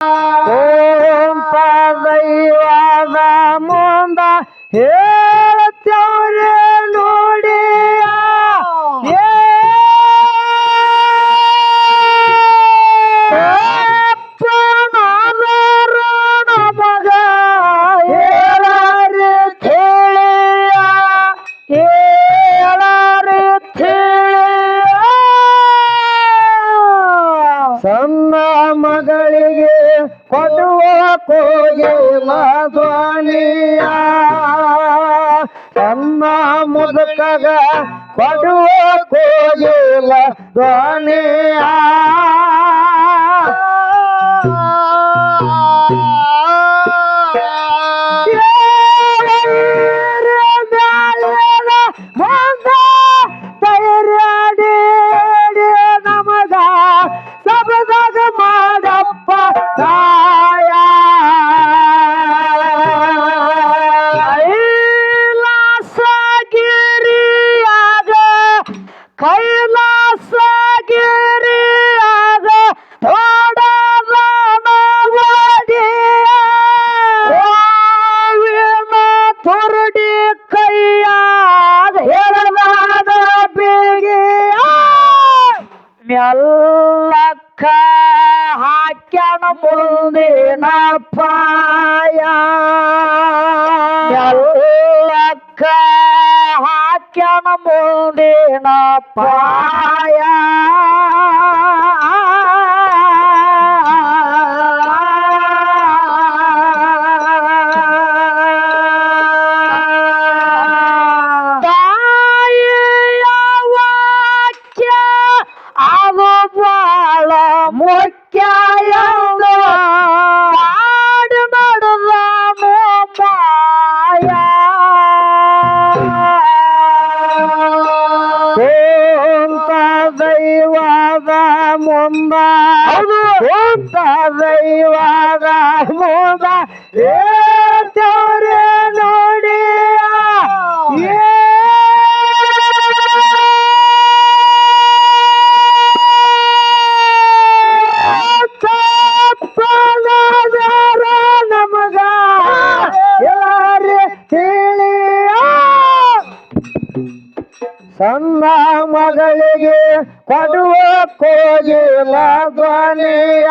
ಓಂ ದೈವದ ಮುಂದ ಹೇಳ್ತವ್ರೆ ಕೊಡುವ ಕೋಗೆ ಧ್ವನಿಯ ಸಣ್ಣ ಮುದುಕಗ ಕೊಡುವ ಕೋಗೆ ಧ್ವನಿಯ ಮೆಲ್ಲಕ್ಕ ಹಾಕ್ಯಾನ ಮುಂದಿನ ಪಾಯ. ದೈವದ ಮುಂದ ದೈವದ ಮುಂದ. ಏತವ್ರೆ ಸಣ್ಣ ಮಗಳಿಗೆ ಕೊಡುವ ಕೋಗಿಲ ಧ್ವನಿಯ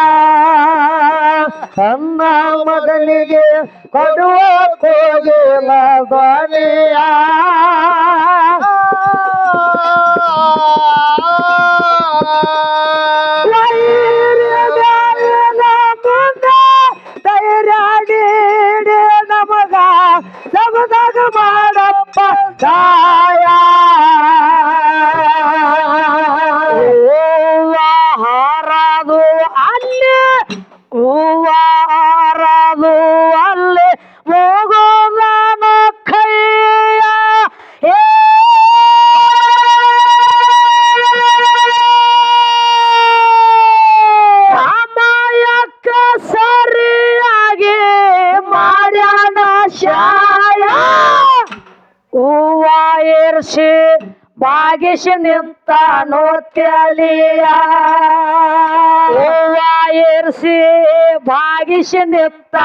ಸಣ್ಣ ಮಗನಿಗೆ ಕೊಡುವ ಕೋಗಿಲ ಧ್ವನಿಯ ಬಾಗಿಸಿ ನಿಂತ ನೋತ್ಯಲಿಯ ಹೂವ ಏರ್ಸಿ ಬಾಗಿಸಿ ನಿಂತ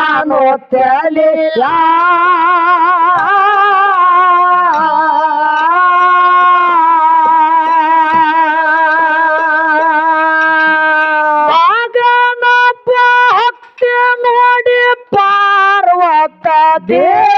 ಮಗನಪ್ಪ ಹತ್ಯೆ ನೋಡಿ ಪಾರ್ವತ ದೇವಿ.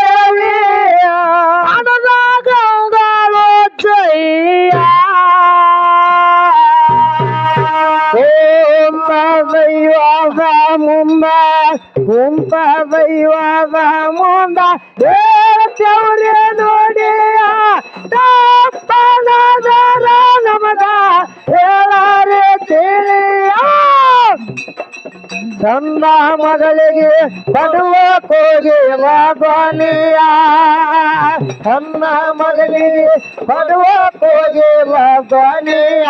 ಕುಂತ ದೈವದ ಮುಂದ ಹೇಳ್ತವ್ರೆ ನೋಡಿಯ. ತಪ್ಪನದರ ನಮಗ ಹೇಳಾರೆ ತಿಳಿಯ ಚಂದ ಮಗಳಿಗೆ ಪಡುವ ಕೋಗಿ ಧ್ವನಿಯ ಚಂದ ಮಗಳಿಗೆ ಪಡುವ ಕೋಗಿ ಧ್ವನಿಯ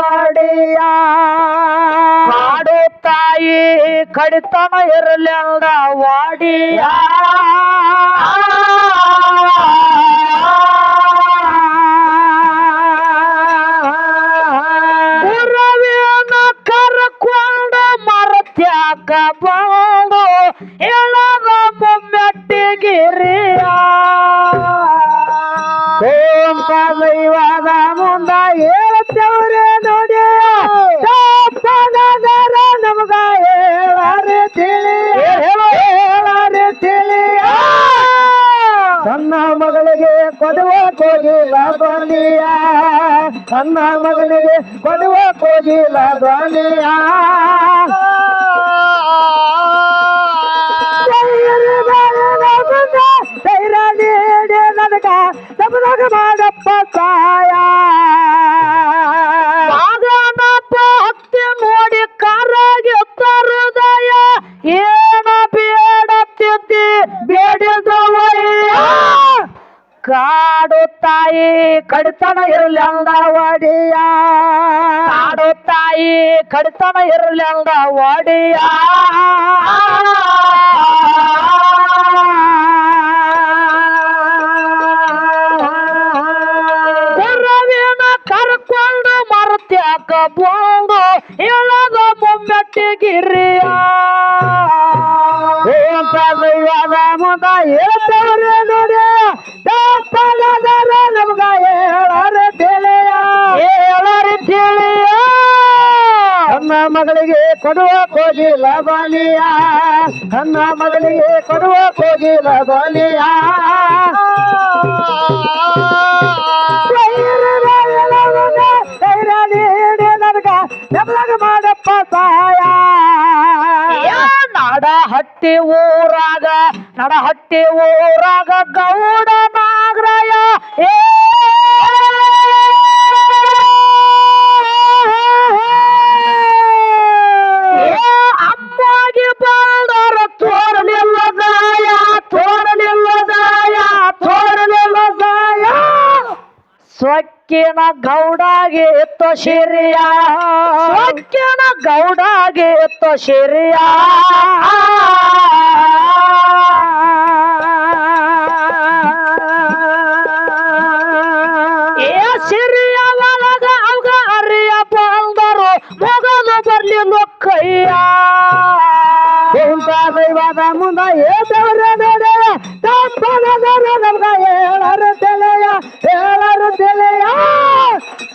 ಒಡೆಯ ಕಾಡು ತಾಯಿ ಕಡಿತನ ಇರಲಿಲ್ಲ ವಾಡಿಯ? ಕರ್ಕೊಂಡು ಮರತ್ಯಾಕ ಬಂದು ಎಳದ ಧ್ವನಿಯ ಅನ್ನ ಮಗನಿಗೆ ಕೊಡುವ ಕೋಗಿಲ ಧ್ವನಿಯ. ಧೈರ್ಯ ನೀಡಿ ನನಗ ತಪ್ಪದಾಗ ಮಾಡಪ್ಪ ತಾಯಿ ಕಡಿತನ ಇರಲಿಲ್ಲ ಒಡಿಯ ಕಾಡು ತಾಯಿ ಕಡಿತನ ಇರಲಿಲ್ಲ ಒಡಿಯ ಗುರವಿನ ಕರ್ಕೊಂಡು ಮರತ್ಯಾಕ ಬಂದು ಎಳದ ಮೊಮ್ಮೆಟ್ಟಿಗಿರಿಯ ಮುದ ಹೇಳ್ತವ್ರೆ ನೋಡಿ. ನಮಗ ಹೇಳಾರೆ ತಿಳಿಯ ಹೇಳರಿ ತಿಳಿಯ ನನ್ನ ಮಗಳಿಗೆ ಕೊಡುವ ಕೋಗಿಲ ಬಲಿಯ ನನ್ನ ಮಗಳಿಗೆ ಕೊಡುವ ಕೋಗಿಲ ಬಲಿಯ ನಮ್ಲಾಗ ಮಾಡಪ್ಪ ಸಹಾಯ. ನಡ ಹಟ್ಟಿ ಊರಾಗ ನಡ ಹಟ್ಟಿ ಊರಾಗ ಗೌಡ ಸೊಕ್ಕಿನ ಗೌಡಾಗೆ ಎತ್ತೋ ಶಿರಿಯ. ಸೊಕ್ಕಿನ ಗೌಡಾಗೆ ಎತ್ತೋ ಶಿರಿಯ.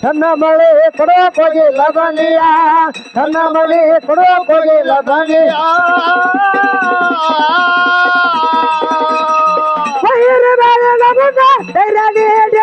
ನನ್ನ ಮಳೆ ಕೊಡೋಕ್ ಹೋಗಿಲ್ಲ ದನಿಯ ನನ್ನ ಮಳೆ ಕೊಡೋಕ್ ಹೋಗಿಲ್ಲ ದನಿಯ ಬೈರ ಬೇಡ ನಮಗ ಧೈರ್ಯ